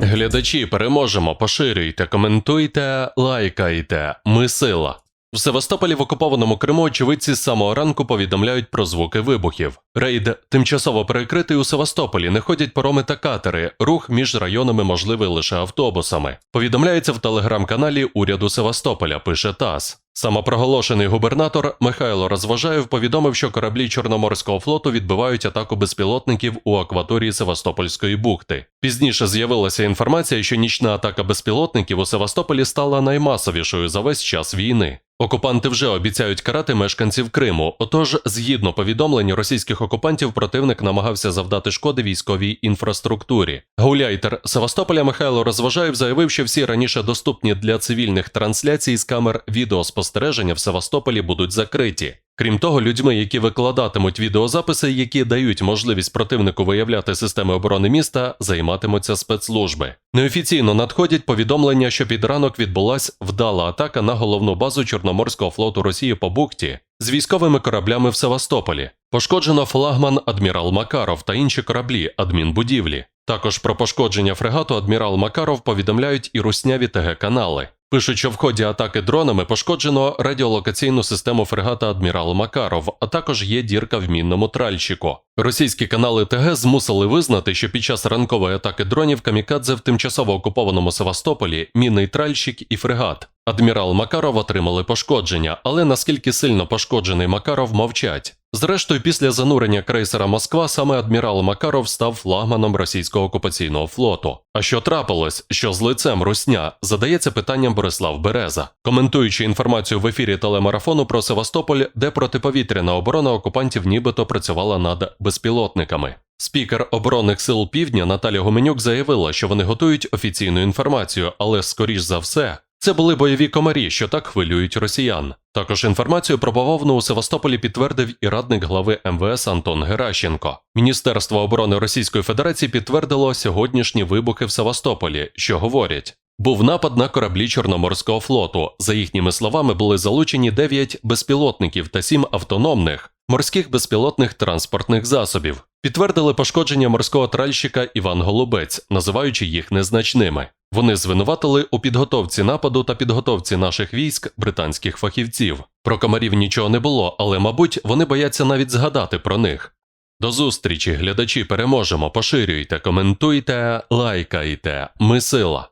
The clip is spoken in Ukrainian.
глядачі, переможемо, поширюйте, коментуйте, лайкайте. Ми сила. В Севастополі в окупованому Криму очевидці з самого ранку повідомляють про звуки вибухів. Рейд тимчасово перекритий у Севастополі, не ходять пароми та катери. Рух між районами можливий лише автобусами. Повідомляється в телеграм-каналі уряду Севастополя. Пише ТАСС. Самопроголошений губернатор Михайло Розважаєв повідомив, що кораблі Чорноморського флоту відбивають атаку безпілотників у акваторії Севастопольської бухти. Пізніше з'явилася інформація, що нічна атака безпілотників у Севастополі стала наймасовішою за весь час війни. Окупанти вже обіцяють карати мешканців Криму. Отож, згідно повідомлень російських окупантів, противник намагався завдати шкоди військовій інфраструктурі. Гауляйтер Севастополя Михайло Розважаєв заявив, що всі раніше доступні для цивільних трансляцій з камер відеоспостереження в Севастополі будуть закриті. Крім того, людьми, які викладатимуть відеозаписи, які дають можливість противнику виявляти системи оборони міста, займатимуться спецслужби. Неофіційно надходять повідомлення, що під ранок відбулась вдала атака на головну базу Чорноморського флоту Росії по бухті з військовими кораблями в Севастополі. Пошкоджено флагман Адмірал Макаров та інші кораблі адмінбудівлі. Також про пошкодження фрегату Адмірал Макаров повідомляють і русняві ТГ канали. Пишуть, що в ході атаки дронами пошкоджено радіолокаційну систему фрегата Адмірал Макаров, а також є дірка в мінному тральщику. Російські канали ТГ змусили визнати, що під час ранкової атаки дронів Камікадзе в тимчасово окупованому Севастополі мінний тральщик і фрегат. Адмірал Макаров отримали пошкодження, але наскільки сильно пошкоджений Макаров мовчать. Зрештою, після занурення крейсера Москва саме адмірал Макаров став флагманом російського окупаційного флоту. А що трапилось, що з лицем русня, задається питанням Борислав Береза, коментуючи інформацію в ефірі телемарафону про Севастополь, де протиповітряна оборона окупантів нібито працювала над безпілотниками. Спікер оборонних сил Півдня Наталя Гуменюк заявила, що вони готують офіційну інформацію, але скоріш за все. Це були бойові комарі, що так хвилюють росіян. Також інформацію про бавовну у Севастополі підтвердив і радник глави МВС Антон Геращенко. Міністерство оборони Російської Федерації підтвердило сьогоднішні вибухи в Севастополі, що говорять. Був напад на кораблі Чорноморського флоту. За їхніми словами, були залучені 9 безпілотників та 7 автономних морських безпілотних транспортних засобів. Підтвердили пошкодження морського тральщика Іван Голубець, називаючи їх незначними. Вони звинуватили у підготовці нападу та підготовці наших військ британських фахівців. Про комарів нічого не було, але, мабуть, вони бояться навіть згадати про них. До зустрічі, глядачі, переможемо, поширюйте, коментуйте, лайкайте. Ми сила.